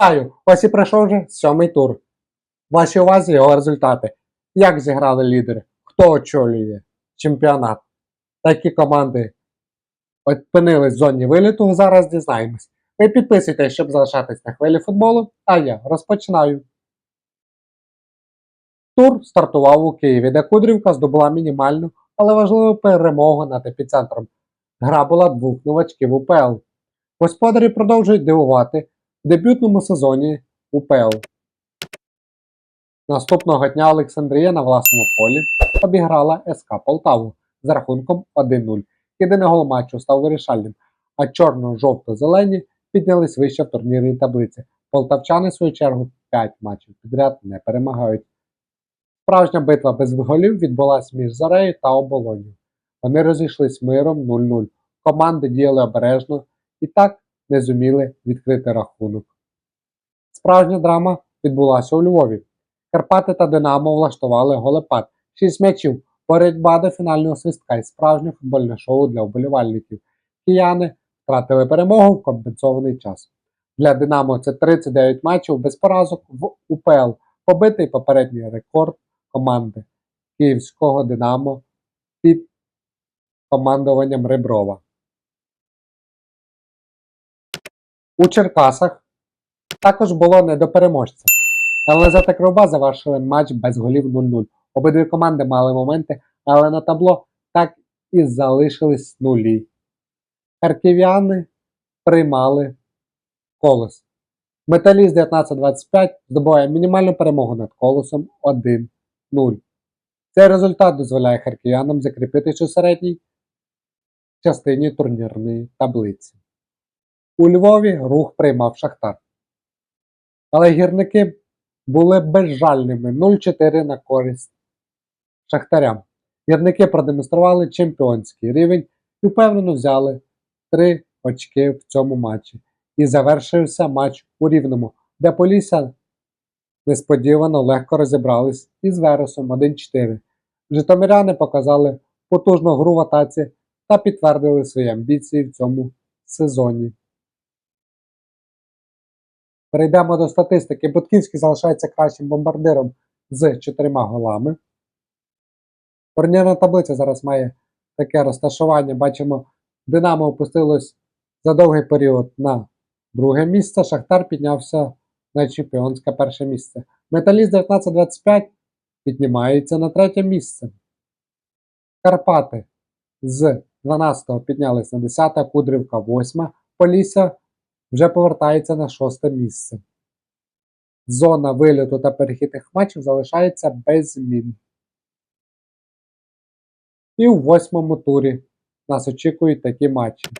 Вітаю! Ось і пройшов вже сьомий тур. Вашій увазі його результати. Як зіграли лідери? Хто очолює чемпіонат? Та які команди опинились в зоні виліту, зараз дізнаємось. Ви підписуйтесь, щоб залишатись на хвилі футболу, а я розпочинаю. Тур стартував у Києві, де Кудрівка здобула мінімальну, але важливу перемогу над епіцентром. Гра була двох новачків УПЛ. Господарі продовжують дивувати дебютному сезоні УПЛ. Наступного дня Олександрія на власному полі обіграла СК Полтаву з рахунком 1-0. Єдиний гол матчу став вирішальним, а чорно-жовто-зелені піднялись вище в турнірній таблиці. Полтавчани, в свою чергу, 5 матчів підряд не перемагають. Справжня битва без голів відбулася між Зарею та Оболонью. Вони розійшлись миром 0-0. Команди діяли обережно і так не зуміли відкрити рахунок. Справжня драма відбулася у Львові. Карпати та Динамо влаштували голепад. Шість м'ячів, боротьба до фінального свистка і справжнє футбольне шоу для вболівальників. Кияни втратили перемогу в компенсований час. Для Динамо це 39 матчів без поразок в УПЛ, побитий попередній рекорд команди Київського Динамо під командуванням Реброва. У Черкасах також було не до переможця. ЛНЗ та Круба завершили матч без голів 0-0. Обидві команди мали моменти, але на табло так і залишились нулі. Харків'яни приймали колос. Металіст 19-25 здобуває мінімальну перемогу над колосом 1-0. Цей результат дозволяє харків'янам закріпитись у середній частині турнірної таблиці. У Львові рух приймав Шахтар. Але гірники були безжальними 0-4 на користь Шахтарям. Гірники продемонстрували чемпіонський рівень і впевнено взяли 3 очки в цьому матчі. І завершився матч у Рівному, де Полісся несподівано легко розібрались із Вересом 1-4. Житомиряни показали потужну гру в атаці та підтвердили свої амбіції в цьому сезоні. Перейдемо до статистики. Бутківський залишається кращим бомбардиром з чотирма голами. Турнірна таблиця зараз має таке розташування. Бачимо, Динамо опустилось за довгий період на друге місце. Шахтар піднявся на чемпіонське перше місце. Металіст 19-25 піднімається на третє місце. Карпати з 12-го піднялись на 10, Кудрівка 8, Полісся вже повертається на шосте місце. Зона вильоту та перехідних матчів залишається без змін. І у восьмому турі нас очікують такі матчі.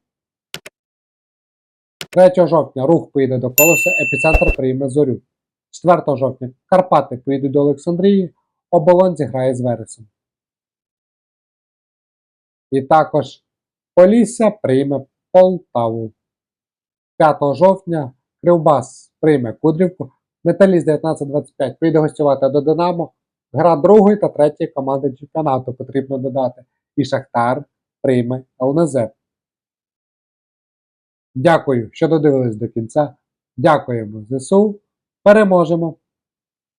3 жовтня рух поїде до колоса, епіцентр прийме зорю. 4 жовтня Карпати поїдуть до Олександрії, оболонь зіграє з Вересом. І також Полісся прийме Полтаву. 5 жовтня Кривбас прийме Кудрівку, Металіст 19-25 прийде гостювати до Динамо, гра другої та третьої команди чемпіонату потрібно додати. І Шахтар прийме ЛНЗ. Дякую, що додивились до кінця. Дякуємо ЗСУ. Переможемо!